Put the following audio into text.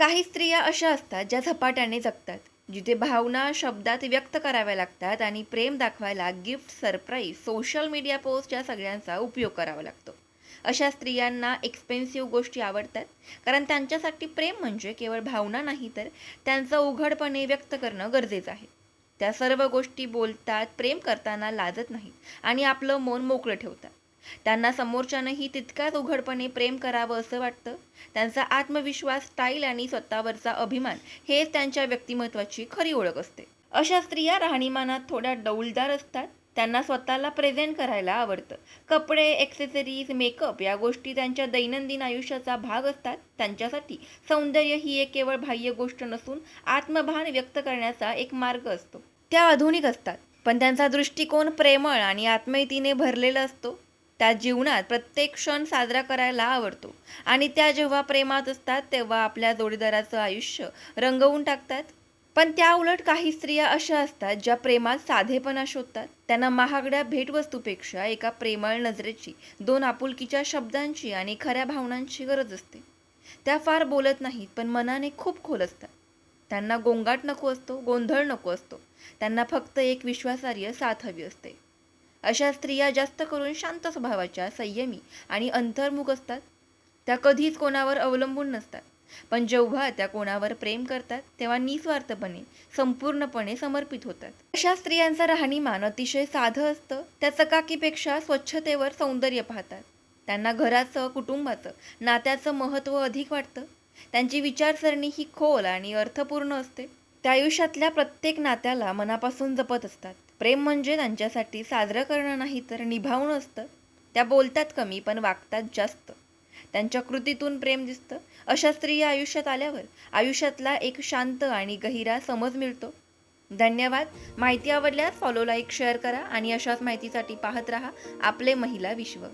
काही स्त्रिया अशा असतात ज्या झपाट्याने जगतात जिथे भावना शब्दात व्यक्त कराव्या लागतात आणि प्रेम दाखवायला gift surprise social media post या सगळ्यांचा उपयोग करावा लागतो. अशा स्त्रियांना एक्सपेन्सिव्ह गोष्टी आवडतात कारण त्यांच्यासाठी प्रेम म्हणजे केवळ भावना नाही तर त्यांचं उघडपणे व्यक्त करणं गरजेचं आहे. त्या सर्व गोष्टी बोलतात प्रेम करताना लाजत नाहीत आणि आपलं मन मोकळं ठेवतात. त्यांना समोरच्यानंही तितकाच उघडपणे प्रेम करावं असं वाटतं. त्यांचा आत्मविश्वास स्टाईल आणि स्वतःवरचा अभिमान हेच त्यांच्या व्यक्तिमत्वाची खरी ओळख असते. अशा स्त्रिया राहणीमानात थोड्या डौलदार असतात. त्यांना स्वतःला प्रेझेंट करायला आवडतं. कपडे एक्सेसरीज मेकअप या गोष्टी त्यांच्या दैनंदिन आयुष्याचा भाग असतात. त्यांच्यासाठी सौंदर्य ही एक केवळ बाह्य गोष्ट नसून आत्मभान व्यक्त करण्याचा एक मार्ग असतो. त्या आधुनिक असतात पण त्यांचा दृष्टिकोन प्रेमळ आणि आत्मीयतेने भरलेला असतो. त्या जीवनात प्रत्येक क्षण साजरा करायला आवडतो. आणि त्या जेव्हा प्रेमात असतात तेव्हा आपल्या जोडीदाराचं आयुष्य रंगवून टाकतात. पण त्या उलट काही स्त्रिया अशा असतात ज्या प्रेमात साधेपणा शोधतात. त्यांना महागड्या भेटवस्तूपेक्षा एका प्रेमळ नजरेची दोन आपुलकीच्या शब्दांची आणि खऱ्या भावनांची गरज असते. त्या फार बोलत नाहीत पण मनाने खूप खोल असतात. त्यांना गोंगाट नको असतो गोंधळ नको असतो. त्यांना फक्त एक विश्वासार्ह साथ हवी असते. अशा स्त्रिया जास्त करून शांत स्वभावाच्या संयमी आणि अंतर्मुख असतात. त्या कधीच कोणावर अवलंबून नसतात. पण जेव्हा त्या कोणावर प्रेम करतात तेव्हा निस्वार्थपणे संपूर्णपणे समर्पित होतात. अशा स्त्रियांचं राहणीमान अतिशय साधं असतं. त्या चकाकीपेक्षा स्वच्छतेवर सौंदर्य पाहतात. त्यांना घराचं कुटुंबाचं नात्याचं महत्त्व अधिक वाटतं. त्यांची विचारसरणी ही खोल आणि अर्थपूर्ण असते. त्या आयुष्यातल्या प्रत्येक नात्याला मनापासून जपत असतात. प्रेम म्हणजे त्यांच्यासाठी साजरं करणं नाही तर निभावणं असतं. त्या बोलतात कमी पण वागतात जास्त. त्यांच्या कृतीतून प्रेम दिसतं. अशा स्त्रिया आयुष्यात आल्यावर आयुष्यातला एक शांत आणि गहिरा समज मिळतो. धन्यवाद. माहिती आवडल्यास फॉलो लाईक शेअर करा आणि अशाच माहितीसाठी पाहत रहा आपले महिला विश्व.